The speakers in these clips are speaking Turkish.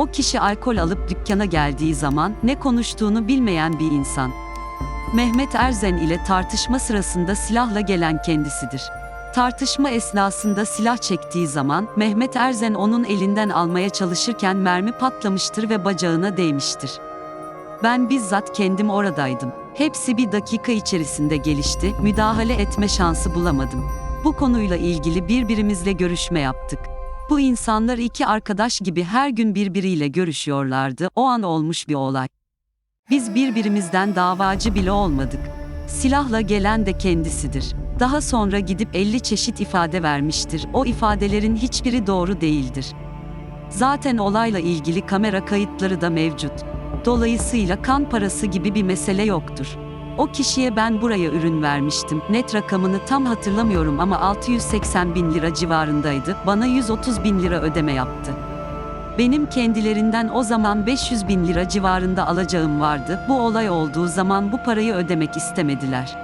O kişi alkol alıp dükkana geldiği zaman ne konuştuğunu bilmeyen bir insan. Mehmet Erzen ile tartışma sırasında silahla gelen kendisidir. Tartışma esnasında silah çektiği zaman Mehmet Erzen onun elinden almaya çalışırken mermi patlamıştır ve bacağına değmiştir. Ben bizzat kendim oradaydım. Hepsi bir dakika içerisinde gelişti, müdahale etme şansı bulamadım. Bu konuyla ilgili birbirimizle görüşme yaptık. Bu insanlar iki arkadaş gibi her gün birbiriyle görüşüyorlardı. O an olmuş bir olay. Biz birbirimizden davacı bile olmadık. Silahla gelen de kendisidir. Daha sonra gidip 50 çeşit ifade vermiştir. O ifadelerin hiçbiri doğru değildir. Zaten olayla ilgili kamera kayıtları da mevcut. Dolayısıyla kan parası gibi bir mesele yoktur. O kişiye ben buraya ürün vermiştim. Net rakamını tam hatırlamıyorum ama 680 bin lira civarındaydı. Bana 130 bin lira ödeme yaptı. Benim kendilerinden o zaman 500 bin lira civarında alacağım vardı. Bu olay olduğu zaman bu parayı ödemek istemediler.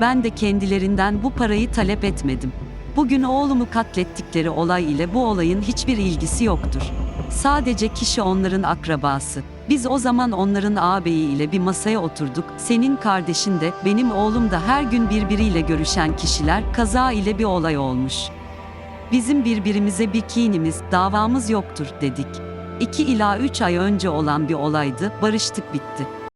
Ben de kendilerinden bu parayı talep etmedim. Bugün oğlumu katlettikleri olay ile bu olayın hiçbir ilgisi yoktur. Sadece kişi onların akrabası. Biz o zaman onların ağabeyi ile bir masaya oturduk. Senin kardeşin de, benim oğlum da her gün birbiriyle görüşen kişiler kaza ile bir olay olmuş. Bizim birbirimize bir kinimiz, davamız yoktur dedik. 2 ila 3 ay önce olan bir olaydı, barıştık bitti.